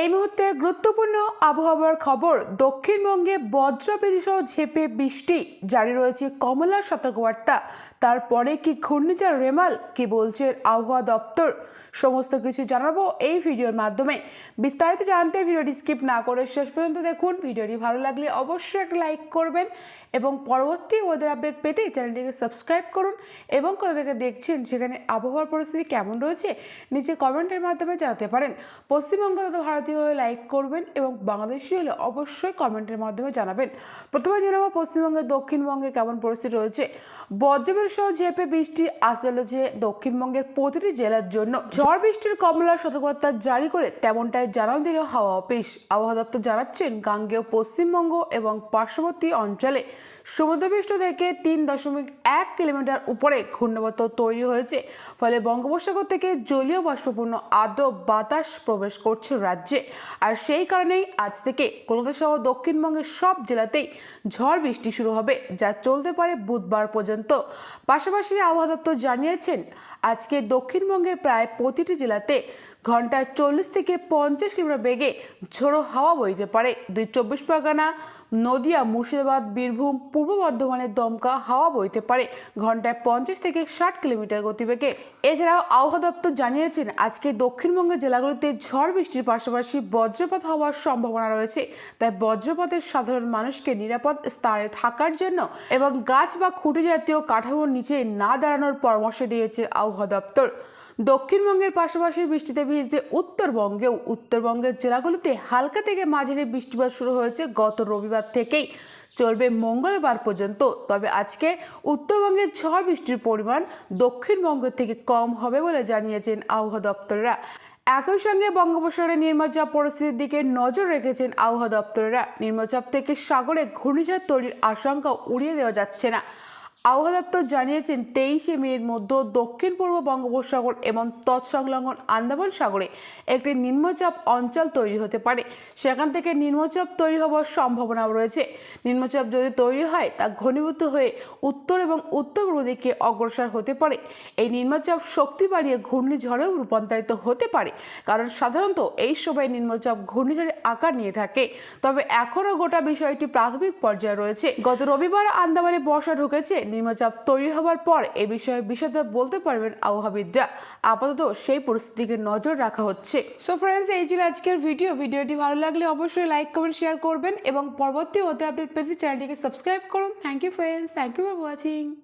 এই মুহূর্তে গুরুত্বপূর্ণ আবহাওয়ার খবর, দক্ষিণবঙ্গে বজ্রবিদ্যুৎ সহ ঝেপে বৃষ্টি। জারি রয়েছে কমলার সতর্কবার্তা। তারপরে কি ঘূর্ণিঝড় রেমাল, কি বলছে আবহাওয়া দপ্তর? সমস্ত কিছু জানাব এই ভিডিওর মাধ্যমে। বিস্তারিত জানতে ভিডিওটি স্কিপ না করে শেষ পর্যন্ত দেখুন। ভিডিওটি ভালো লাগলে অবশ্যই একটা লাইক করবেন এবং পরবর্তী ওয়েদার আপডেট পেতে চ্যানেলটিকে সাবস্ক্রাইব করুন এবং কোথা থেকে দেখছেন সেখানে আবহাওয়ার পরিস্থিতি কেমন রয়েছে, নিচে কমেন্টের মাধ্যমে জানাতে পারেন। পশ্চিমবঙ্গ তথা ভারতীয় হলে লাইক করবেন এবং বাংলাদেশি হলে অবশ্যই কমেন্টের মাধ্যমে জানাবেন। প্রথমে জানাব পশ্চিমবঙ্গের দক্ষিণবঙ্গে কেমন পরিস্থিতি রয়েছে। বজ্রবিদ্যুৎ সহ ঝেপে বৃষ্টি আসতে চলেছে দক্ষিণবঙ্গের প্রতিটি জেলার জন্য ঝড় বৃষ্টির কমলা সতর্কতা জারি করে তেমনটাই জানান দিল হাওয়া অফিস। আবহাওয়া দপ্তর জানাচ্ছেন, গাঙ্গেয় পশ্চিমবঙ্গ এবং পার্শ্ববর্তী অঞ্চলে সমুদ্রপৃষ্ঠ থেকে তিন দশমিক এক কিলোমিটার উপরে ঘূর্ণাবর্ত তৈরি হয়েছে। ফলে বঙ্গোপসাগর থেকে জলীয় বাষ্পপূর্ণ আর্দ্র বাতাস প্রবেশ করছে রাজ্যে। আর সেই কারণেই আজ থেকে কলকাতা সহ দক্ষিণবঙ্গের সব জেলাতেই ঝড় বৃষ্টি শুরু হবে, যা চলতে পারে বুধবার পর্যন্ত। পাশাপাশি আবহাওয়া দপ্তর জানিয়েছেন, আজকে দক্ষিণবঙ্গের প্রায় প্রতিটি জেলাতে ঘন্টায় চল্লিশ থেকে পঞ্চাশ কিলোমিটার বেগে ঝোড়ো হাওয়া বইতে পারে। দুই চব্বিশ পরগনা, নদিয়া, মুর্শিদাবাদ, বীরভূম, পূর্ব বর্ধমানের দমকা হাওয়া বইতে পারে ঘন্টায় পঞ্চাশ থেকে ষাট কিলোমিটার গতিবেগে। এছাড়াও আবহাওয়া দপ্তর জানিয়েছেন, আজকে দক্ষিণবঙ্গের জেলাগুলিতে ঝড় বৃষ্টির পাশাপাশি বজ্রপাত হওয়ার সম্ভাবনা রয়েছে। তাই বজ্রপাতের সাধারণ মানুষকে নিরাপদ স্থানে থাকার জন্য এবং গাছ বা খুঁটি জাতীয় কাঠামোর নিচে না দাঁড়ানোর পরামর্শ দিয়েছে আবহাওয়া দপ্তর। দক্ষিণবঙ্গের পাশাপাশি বৃষ্টিতে ভিজবে উত্তরবঙ্গেও। উত্তরবঙ্গের জেলাগুলিতে হালকা থেকে মাঝারি বৃষ্টিপাত শুরু হয়েছে গত রবিবার থেকেই। চলবে মঙ্গলবার পর্যন্ত। তবে আজকে উত্তরবঙ্গের ঝড় বৃষ্টির পরিমাণ দক্ষিণবঙ্গের থেকে কম হবে বলে জানিয়েছেন আবহাওয়া দপ্তরেরা। একই সঙ্গে বঙ্গোপসাগরে নিম্নচাপ পরিস্থিতির দিকে নজর রেখেছেন আবহাওয়া দপ্তরেরা। নিম্নচাপ থেকে সাগরে ঘূর্ণিঝড় তৈরির আশঙ্কা উড়িয়ে দেওয়া যাচ্ছে না। আবহাওয়া দপ্তর জানিয়েছেন তেইশে মের মধ্যে দক্ষিণ পূর্ব বঙ্গোপসাগর এবং তৎসংলগ্ন আন্দামান সাগরে একটি নিম্নচাপ অঞ্চল তৈরি হতে পারে। সেখান থেকে নিম্নচাপ তৈরি হওয়ার সম্ভাবনাও রয়েছে। নিম্নচাপ যদি তৈরি হয়, তা ঘনীভূত হয়ে উত্তর এবং উত্তর পূর্ব দিকে অগ্রসর হতে পারে। এই নিম্নচাপ শক্তি বাড়িয়ে ঘূর্ণিঝড়েও রূপান্তরিত হতে পারে। কারণ সাধারণত এই সময় নিম্নচাপ ঘূর্ণিঝড়ের আকার নিয়ে থাকে। তবে এখনও গোটা বিষয়টি প্রাথমিক পর্যায়ে রয়েছে। গত রবিবার আন্দামানে বর্ষা ঢুকেছে। নিম্নচাপ তৈরি হওয়ার পর এ বিষয়ে বিশদ বলতে পারবেন আবহাওয়াবিদরা। আপাতত সেই পরিস্থিতিকে নজর রাখা হচ্ছে। সো ফ্রেন্ডস এই ছিল আজকের ভিডিও ভিডিওটি ভালো লাগলে অবশ্যই লাইক কমেন্ট শেয়ার করবেন এবং পরবর্তী হতে আপডেট পেতে চ্যানেলটিকে সাবস্ক্রাইব করুন। Thank you friends thank you for watching